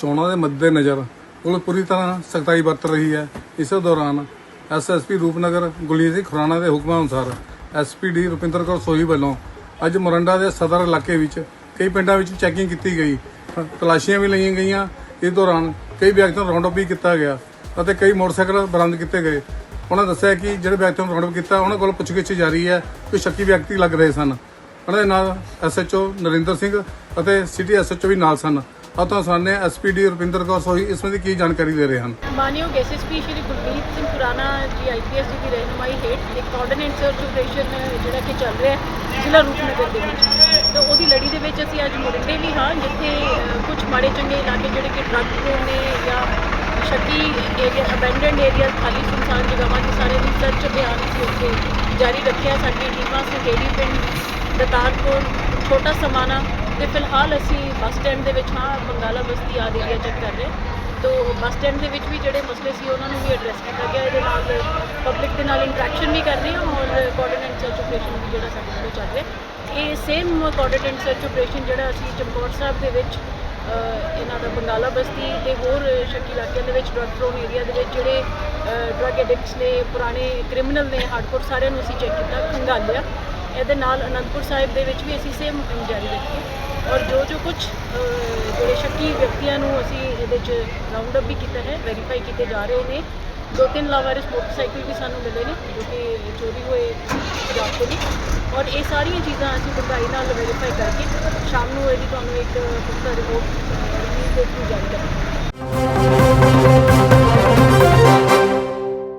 ਚੋਣਾਂ ਦੇ ਮੱਦੇਨਜ਼ਰ ਪੁਲਿਸ ਪੂਰੀ ਤਰ੍ਹਾਂ ਸਖਤਾਈ ਵਰਤ ਰਹੀ ਹੈ। ਇਸੇ ਦੌਰਾਨ ਐਸਐਸਪੀ ਰੂਪਨਗਰ ਗੁਲੀਨ ਸਿੰਘ ਖੁਰਾਣਾ ਦੇ ਹੁਕਮਾਂ ਅਨੁਸਾਰ ਐਸਪੀਡੀ ਰੁਪਿੰਦਰ ਕੌਰ ਸੋਹੀ ਵੱਲੋਂ ਅੱਜ ਮੋਰਿੰਡਾ ਦੇ ਸਦਰ ਇਲਾਕੇ ਵਿੱਚ ਕਈ ਪਿੰਡਾਂ ਵਿੱਚ ਚੈਕਿੰਗ ਕੀਤੀ ਗਈ। ਤਲਾਸ਼ੀਆਂ ਵੀ ਲਈਆਂ ਗਈਆਂ। ਇਸ ਦੌਰਾਨ ਕਈ ਵਿਅਕਤੀਆਂ ਨੂੰ ਰਾਉਂਡ ਅਪ ਵੀ ਕੀਤਾ ਗਿਆ ਅਤੇ ਕਈ ਮੋਟਰਸਾਈਕਲ ਬਰਾਮਦ ਕੀਤੇ ਗਏ। ਉਹਨਾਂ ਦੱਸਿਆ ਕਿ ਜਿਹੜੇ ਵਿਅਕਤੀਆਂ ਨੂੰ ਰਾਉਂਡ ਅਪ ਕੀਤਾ, ਉਹਨਾਂ ਕੋਲ ਪੁੱਛਗਿੱਛ ਜਾਰੀ ਹੈ। ਕਿ ਸ਼ੱਕੀ ਵਿਅਕਤੀ ਲੱਗ ਰਹੇ ਸਨ। ਉਹਨਾਂ ਦੇ ਨਾਲ ਐਸਐਚਓ ਨਰਿੰਦਰ ਸਿੰਘ ਅਤੇ ਸਿਟੀ ਐਸਐਚਓ ਵੀ ਨਾਲ ਸਨ। ਅਤੇ ਸਾਹਮਣੇ ਐਸਪੀਡੀ ਰੁਪਿੰਦਰ ਕੌਰ ਸੋਹੀ ਇਸ ਸੰਬੰਧੀ ਕੀ ਜਾਣਕਾਰੀ ਦੇ ਰਹੇ ਹਨ ਮਾਨਯੋਗ ਐਸਐਸਪੀ ਸ਼੍ਰੀ ਗੁਰਮੀਤ ਸਿੰਘ ਪੁਰਾਣਾ ਜੀ ਆਈਪੀਐਸ ਜੀ ਦੀ ਰਹਿਨੁਮਾਈ ਹੇਠ ਇੱਕ ਕੋਆਰਡੀਨੇਟ ਸਰਚ ਆਪਰੇਸ਼ਨ ਜਿਹੜਾ ਕਿ ਚੱਲ ਰਿਹਾ ਹੈ ਜ਼ਿਲ੍ਹਾ ਰੂਪਨਗਰ ਦੇ ਵਿੱਚ ਤਾਂ ਉਹਦੀ ਲੜੀ ਦੇ ਵਿੱਚ ਅਸੀਂ ਅੱਜ ਮੋਰਿੰਡੇ ਵੀ ਹਾਂ ਜਿੱਥੇ ਕੁਝ ਮਾੜੇ ਚੰਗੇ ਇਲਾਕੇ ਜਿਹੜੇ ਕਿ ਡਰੱਗ ਪ੍ਰੋਨ ਨੇ ਜਾਂ ਸ਼ੱਕੀ ਏਰੀਆ ਅਬੈਂਡਨਡ ਏਰੀਆ ਖਾਲੀ ਸੁਨਸਾਨ ਜਗ੍ਹਾਵਾਂ ਦੀ ਸਾਰੇ ਦੀ ਸਰਚ ਅਭਿਆਨ ਅਸੀਂ ਉੱਥੇ ਜਾਰੀ ਰੱਖਿਆ ਸਾਡੀ ਟੀਮਾਂ ਸੁਹੇੜੀ ਪਿੰਡ ਦਤਾਰਪੁਰ ਛੋਟਾ ਸਮਾਨਾ ਤੇ ਫਿਲਹਾਲ ਅਸੀਂ ਬੱਸ ਸਟੈਂਡ ਦੇ ਵਿੱਚ, ਹਾਂ, ਬੰਗਾਲਾ ਬਸਤੀ ਆਦਿ ਏਰੀਆ ਚੈੱਕ ਕਰ ਰਹੇ ਹਾਂ। ਤੋ ਬੱਸ ਸਟੈਂਡ ਦੇ ਵਿੱਚ ਵੀ ਜਿਹੜੇ ਮਸਲੇ ਸੀ, ਉਹਨਾਂ ਨੂੰ ਵੀ ਐਡਰੈਸ ਕੀਤਾ ਗਿਆ। ਇਹਦੇ ਨਾਲ ਪਬਲਿਕ ਦੇ ਨਾਲ ਇੰਟਰੈਕਸ਼ਨ ਵੀ ਕਰ ਰਹੇ ਹਾਂ ਔਰ ਕੋਆਰਡੀਨੇਟ ਸਰਚ ਆਪਰੇਸ਼ਨ ਵੀ ਜਿਹੜਾ ਸਾਡੇ ਕੋਲ ਚੱਲ ਰਿਹਾ ਇਹ ਸੇਮ ਕੋਆਰਡੀਨੇਟ ਸਰਚ ਆਪਰੇਸ਼ਨ ਜਿਹੜਾ ਅਸੀਂ ਚਮਕੌਰ ਸਾਹਿਬ ਦੇ ਵਿੱਚ ਇਹਨਾਂ ਦਾ ਬੰਗਾਲਾ ਬਸਤੀ ਤੇ ਹੋਰ ਸ਼ੱਕੀ ਇਲਾਕਿਆਂ ਦੇ ਵਿੱਚ ਡਰੱਗ ਪ੍ਰੋਨ ਏਰੀਆ ਦੇ ਵਿੱਚ ਜਿਹੜੇ ਡਰੱਗ ਐਡਿਕਟਸ ਨੇ, ਪੁਰਾਣੇ ਕ੍ਰਿਮੀਨਲ ਨੇ ਹਾਰਡਕੋਰ ਸਾਰਿਆਂ ਨੂੰ ਅਸੀਂ ਚੈੱਕ ਕੀਤਾ, ਖੰਗਾਲਿਆ। ਇਹਦੇ ਨਾਲ ਅਨੰਦਪੁਰ ਸਾਹਿਬ ਦੇ ਵਿੱਚ ਵੀ ਅਸੀਂ ਸੇਮ ਮੁਹਿੰਮ ਜਾਰੀ ਰੱਖੀ। ਔਰ ਜੋ ਜੋ ਕੁਝ ਜਿਹੜੇ ਸ਼ੱਕੀ ਵਿਅਕਤੀਆਂ ਨੂੰ ਅਸੀਂ ਇਹਦੇ 'ਚ ਰਾਉਂਡ ਅਪ ਵੀ ਕੀਤਾ ਹੈ ਵੈਰੀਫਾਈ ਕੀਤੇ ਜਾ ਰਹੇ ਨੇ ਦੋ ਤਿੰਨ ਲਾਵਾਰਿਸ ਮੋਟਰਸਾਈਕਲ ਵੀ ਸਾਨੂੰ ਮਿਲੇ ਨੇ, ਜੋ ਕਿ ਚੋਰੀ ਹੋਏ ਪੰਜਾਬ ਤੋਂ ਵੀ। ਔਰ ਇਹ ਸਾਰੀਆਂ ਚੀਜ਼ਾਂ ਅਸੀਂ ਡੂੰਘਾਈ ਨਾਲ ਵੈਰੀਫਾਈ ਕਰਕੇ ਸ਼ਾਮ ਨੂੰ ਇਹਦੀ ਤੁਹਾਨੂੰ ਇੱਕ ਪੁਖਤਾ ਰਿਪੋਰਟ ਰਿਲੀਜ਼ ਦੇ ਥਰੂ ਜਾਰੀ ਕਰਾਂਗੇ।